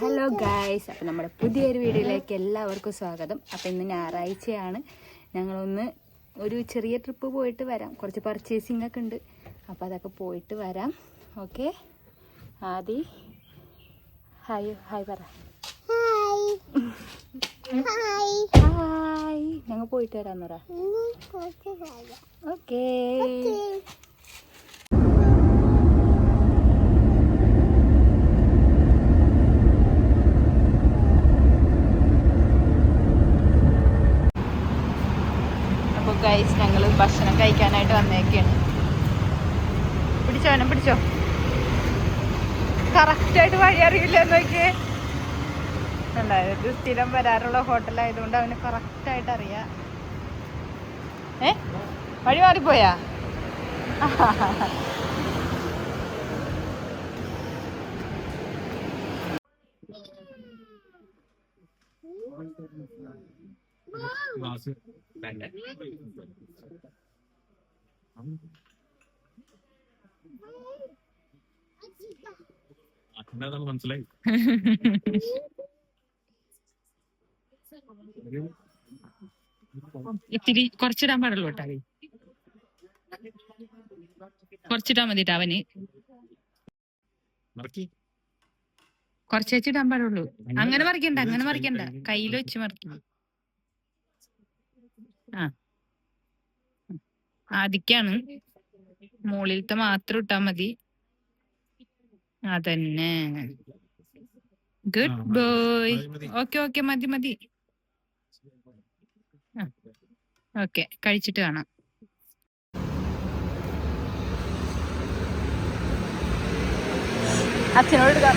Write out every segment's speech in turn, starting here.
Hello guys അപ്പം നമ്മുടെ പുതിയൊരു വീഡിയോയിലേക്ക് എല്ലാവർക്കും സ്വാഗതം. അപ്പം ഇന്ന് ഞായറാഴ്ചയാണ്. ഞങ്ങളൊന്ന് ഒരു ചെറിയ ട്രിപ്പ് പോയിട്ട് വരാം. കുറച്ച് പർച്ചേസിംഗ് ഒക്കെ ഉണ്ട്. അപ്പോൾ അതൊക്കെ പോയിട്ട് വരാം. ഓക്കെ ആദി. ഹായ് ഹായ് പറ. ഹായ് ഞങ്ങൾ പോയിട്ട് വരാം കാര്യം ഓക്കേ അപ്പോൾ ഗൈസ് ഞങ്ങൾ ഭക്ഷണം കഴിക്കാനായിട്ട് വന്നേക്കാണ്. പിടിച്ചോ. എന്നെ പിടിച്ചോ കറക്റ്റായിട്ട് വഴി അറിയില്ല നോക്കിയേ ഉണ്ടായത് സ്ഥിരം വരാറുള്ള ഹോട്ടലായതുകൊണ്ട് അവന് കറക്റ്റായിട്ട് അറിയാ. ഏ? വഴി മാറിപ്പോയാ? ക്ലാസ് വേണ്ട അതെന്താണെന്ന് മനസ്സിലായി. ഇത്തിരി കുറച്ചിടാൻ പാടുള്ളൂ കേട്ടോ. കുറച്ചിട്ടാ മതി അവന്. കുറച്ച് വെച്ചിടാൻ പാടുള്ളൂ. അങ്ങനെ മറിക്കണ്ട അങ്ങനെ മറിക്കണ്ട. കയ്യിൽ വെച്ച് മറിക്കണം ആ. ആദിക്കാണ്. മുകളിലത്തെ മാത്രം ഇട്ടാ മതി. അതന്നെ. ഗുഡ്. ബോയ്. ഓക്കെ ഓക്കെ മതി മതി. ഓക്കെ കഴിച്ചിട്ട് കാണാം. അച്ഛനോട് എടുക്കാം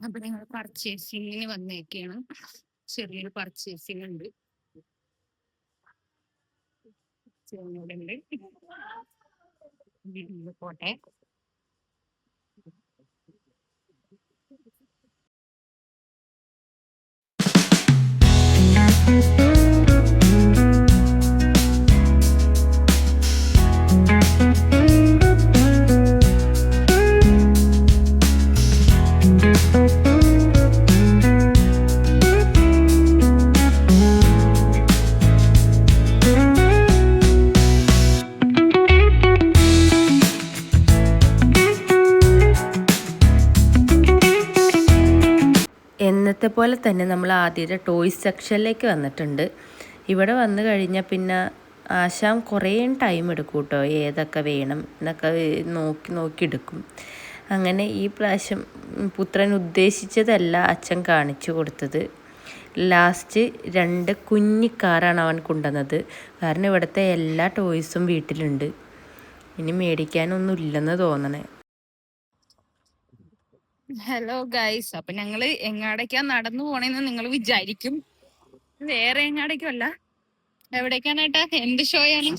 അപ്പൊ ഞങ്ങൾ പർച്ചേസിങ്ങിന് വന്നേക്കാണ്. ചെറിയൊരു പർച്ചേസിംഗ് ഉണ്ട് ചെറിയൊരുണ്ട്. വീട്ടില് പോട്ടെ എന്നത്തെ പോലെ തന്നെ നമ്മൾ ആദ്യത്തെ ടോയ്സ് സെക്ഷനിലേക്ക് വന്നിട്ടുണ്ട്. ഇവിടെ വന്നു കഴിഞ്ഞാൽ പിന്നെ ആശാം കുറേ ടൈം എടുക്കും കേട്ടോ ഏതൊക്കെ വേണം എന്നൊക്കെ നോക്കി നോക്കി എടുക്കും. അങ്ങനെ ഈ പ്രാവശ്യം പുത്രൻ ഉദ്ദേശിച്ചതല്ല അച്ഛൻ കാണിച്ചു കൊടുത്തത്. ലാസ്റ്റ് രണ്ട് കുഞ്ഞിക്കാറാണ് അവൻ കൊണ്ടുവന്നത്. കാരണം ഇവിടുത്തെ എല്ലാ ടോയ്സും വീട്ടിലുണ്ട്. ഇനി മേടിക്കാനൊന്നും ഇല്ലെന്ന് തോന്നണേ. ഹലോ ഗൈസ് അപ്പൊ ഞങ്ങൾ എങ്ങാടേക്കാ നടന്നു പോണേന്ന് നിങ്ങൾ വിചാരിക്കും. വേറെ എങ്ങാടേക്കും അല്ല. എവിടേക്കാണേട്ടാ എന്ത് ഷോയാണ്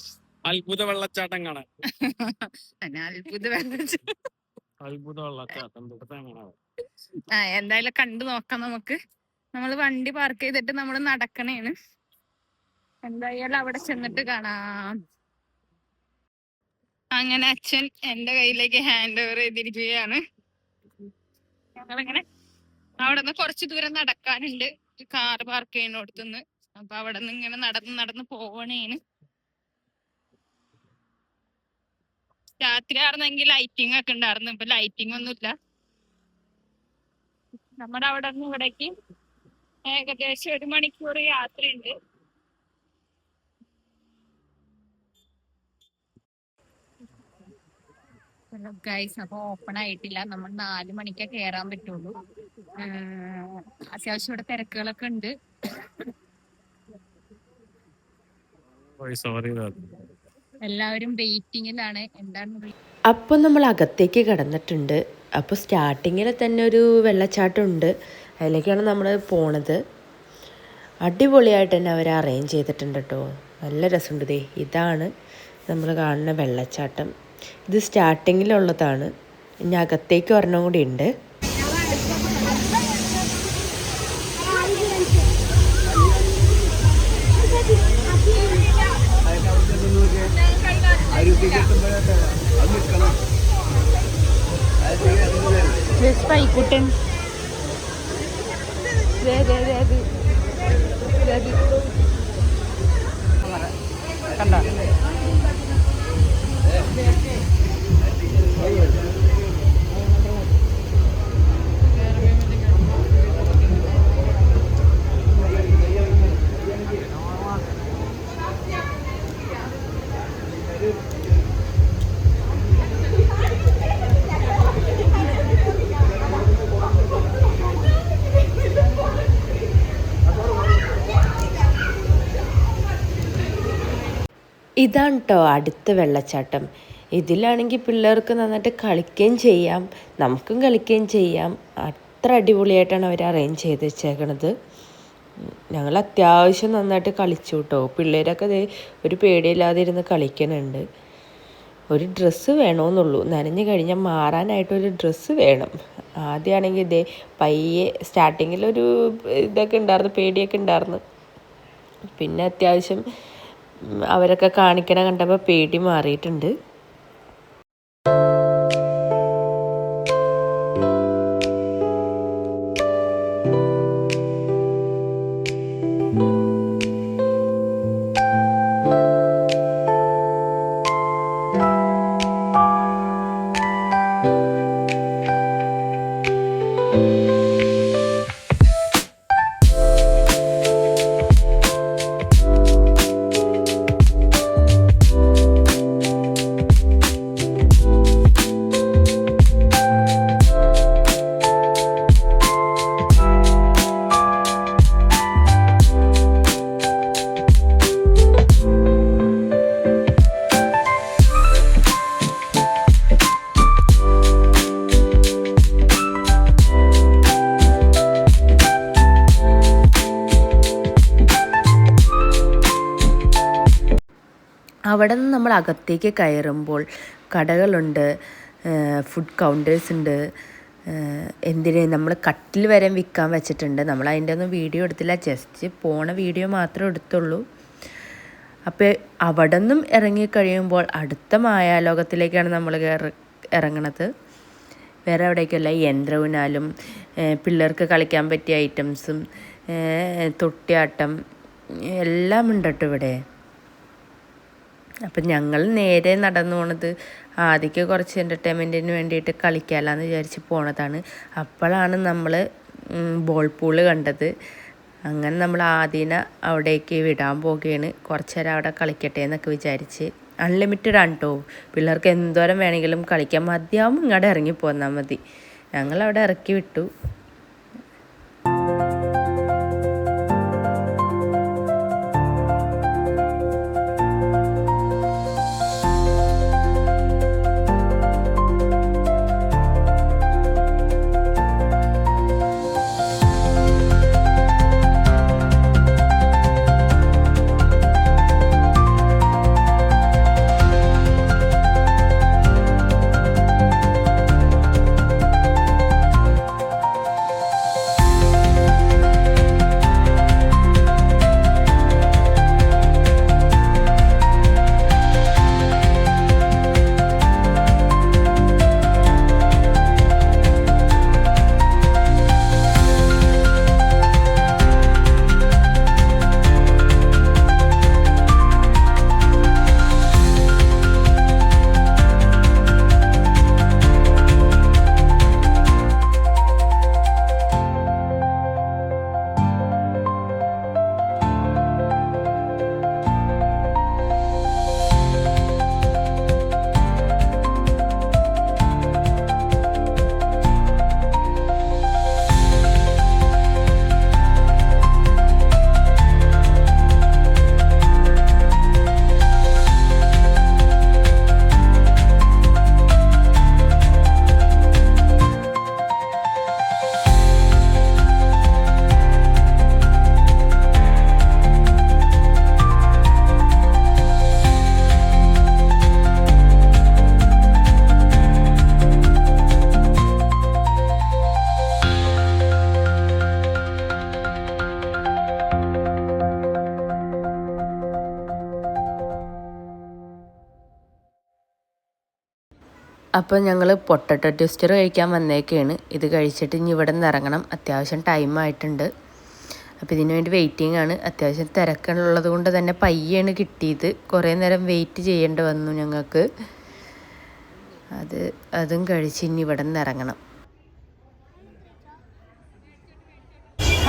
അത്ഭുത വെള്ളച്ചാട്ടം കാണാൻ. അത്ഭുത വെള്ളച്ച- അത്ഭുത വെള്ളച്ചാട്ടം ആ എന്തായാലും കണ്ടു നോക്കാം നമുക്ക്. നമ്മൾ വണ്ടി പാർക്ക് ചെയ്തിട്ട് നമ്മൾ നടക്കണേണ്. എന്തായാലും അവിടെ ചെന്നിട്ട് കാണാം. അങ്ങനെ അച്ഛൻ എന്റെ കയ്യിലേക്ക് ഹാൻഡ് ഓവർ ചെയ്തിരിക്കുകയാണ്. ഞങ്ങളിങ്ങനെ അവിടെ നിന്ന് കുറച്ച് ദൂരം നടക്കാനുണ്ട്. കാർ പാർക്ക് ചെയ്യുന്നിടത്തുനിന്ന്. അപ്പൊ അവിടെ നിന്ന് ഇങ്ങനെ നടന്ന് നടന്ന് പോവണേന്. രാത്രി ആയിരുന്നെങ്കിൽ ലൈറ്റിംഗ് ഒക്കെ ഉണ്ടായിരുന്നു. ഇപ്പൊ ലൈറ്റിംഗ് ഒന്നുമില്ല. നമ്മുടെ അവിടെ നിന്ന് ഇവിടേക്ക് ഏകദേശം ഒരു മണിക്കൂർ യാത്രയുണ്ട്. ഗൈസ് അപ്പൊ ഓപ്പൺ ആയിട്ടില്ല. നമ്മൾ നാല് മണിക്കേ കേറാൻ പറ്റുള്ളൂ. അത്യാവശ്യം ഇവിടെ തിരക്കുകളൊക്കെ ഉണ്ട്. സോറി എല്ലാവരും വെയിറ്റിംഗിലാണ് എന്താണ് അപ്പോൾ നമ്മൾ അകത്തേക്ക് കടന്നിട്ടുണ്ട്. അപ്പോൾ സ്റ്റാർട്ടിങ്ങിൽ തന്നെ ഒരു വെള്ളച്ചാട്ടം ഉണ്ട് അതിലേക്കാണ് നമ്മൾ പോണത്. അടിപൊളിയായിട്ട് തന്നെ അവർ അറേഞ്ച് ചെയ്തിട്ടുണ്ട് കേട്ടോ നല്ല രസമുണ്ട് ദേ. ഇതാണ് നമ്മൾ കാണുന്ന വെള്ളച്ചാട്ടം. ഇത് സ്റ്റാർട്ടിങ്ങിലുള്ളതാണ്. ഇനി അകത്തേക്ക് ഒരെണ്ണം കൂടി ഉണ്ട്. പൈക്കുട്ടൻ കണ്ടോ ഇതാണ് കേട്ടോ അടുത്ത വെള്ളച്ചാട്ടം. ഇതിലാണെങ്കിൽ പിള്ളേർക്ക് നന്നായിട്ട് കളിക്കുകയും ചെയ്യാം. നമുക്കും കളിക്കുകയും ചെയ്യാം. അത്ര അടിപൊളിയായിട്ടാണ് അവർ അറേഞ്ച് ചെയ്ത് വെച്ചേക്കണത് ഞങ്ങൾ അത്യാവശ്യം നന്നായിട്ട് കളിച്ചു കേട്ടോ പിള്ളേരൊക്കെ ഒരു പേടിയില്ലാതെ ഇരുന്ന് കളിക്കുന്നുണ്ട് ഒരു ഡ്രസ്സ് വേണമെന്നുള്ളൂ നനഞ്ഞു കഴിഞ്ഞാൽ മാറാനായിട്ടൊരു ഡ്രസ്സ് വേണം. ആദ്യമാണെങ്കിൽ ഇതേ പയ്യെ സ്റ്റാർട്ടിങ്ങിൽ ഒരു ഇതൊക്കെ ഉണ്ടായിരുന്നു പേടിയൊക്കെ ഉണ്ടായിരുന്നു പിന്നെ അത്യാവശ്യം അവരൊക്കെ കാണിക്കണ കണ്ടപ്പോൾ പേടി മാറിയിട്ടുണ്ട്. thank നിന്ന് നമ്മൾ അകത്തേക്ക് കയറുമ്പോൾ കടകളുണ്ട് ഫുഡ് കൗണ്ടേഴ്സ് ഉണ്ട്. എന്തിന് നമ്മൾ കട്ടിൽ വരെ വിൽക്കാൻ വെച്ചിട്ടുണ്ട്. നമ്മൾ അതിന്റെ ഒന്നും വീഡിയോ എടുത്തില്ല. ജസ്റ്റ് പോണ വീഡിയോ മാത്രമേ എടുത്തുള്ളൂ. അപ്പോൾ അവിടെ നിന്നും ഇറങ്ങിക്കഴിയുമ്പോൾ അടുത്ത മായാലോകത്തിലേക്കാണ് നമ്മൾ ഇറങ്ങണത്. വേറെ എവിടേക്കല്ല യന്ത്രവിനാലും പിള്ളേർക്ക് കളിക്കാൻ പറ്റിയ ഐറ്റംസും തൊട്ടിയാട്ടം എല്ലാം ഉണ്ട് കേട്ടോ ഇവിടെ. അപ്പം ഞങ്ങൾ നേരെ നടന്നു പോണത് ആദ്യക്ക് കുറച്ച് എന്റർടൈൻമെന്റിന് വേണ്ടിയിട്ട് കളിക്കാമെന്ന് വിചാരിച്ച് പോണതാണ്. അപ്പോഴാണ് നമ്മൾ ബോൾ പൂൾ കണ്ടത്. അങ്ങനെ നമ്മൾ ആദ്യനെ അവിടേക്ക് വിടാൻ പോവുകയാണ് കുറച്ച് നേരം അവിടെ കളിക്കട്ടെ എന്നൊക്കെ വിചാരിച്ച്. അൺലിമിറ്റഡ് ആണ് കേട്ടോ പിള്ളേർക്ക് എന്തോരം വേണമെങ്കിലും കളിക്കാം. മതിയാവും ഇങ്ങോട്ട് ഇറങ്ങി പോന്നാൽ മതി. ഞങ്ങൾ അവിടെ ഇറക്കി വിട്ടു. അപ്പോൾ ഞങ്ങൾ പൊട്ടറ്റോ ട്വിസ്റ്റർ കഴിക്കാൻ വന്നേക്കാണ്. ഇത് കഴിച്ചിട്ട് ഇനി ഇവിടെ നിന്ന് ഇറങ്ങണം. അത്യാവശ്യം ടൈം ആയിട്ടുണ്ട്. അപ്പോൾ ഇതിനു വേണ്ടി വെയിറ്റിംഗ് ആണ്. അത്യാവശ്യം തിരക്കുള്ളത് കൊണ്ട് തന്നെ പയ്യാണ് കിട്ടിയത്. കുറേ നേരം വെയിറ്റ് ചെയ്യേണ്ടി വന്നു ഞങ്ങൾക്ക്. അത് അതും കഴിച്ച് ഇനി ഇവിടെ നിന്ന് ഇറങ്ങണം.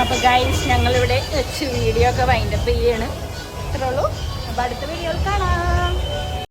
അപ്പോൾ ഗൈസ് ഞങ്ങളിവിടെ വെച്ച് വീഡിയോ ഒക്കെ വൈൻഡപ്പ് ചെയ്യാണ്. ഇത്രയുള്ളൂ അപ്പോൾ അടുത്ത വീഡിയോയിൽ കാണാം.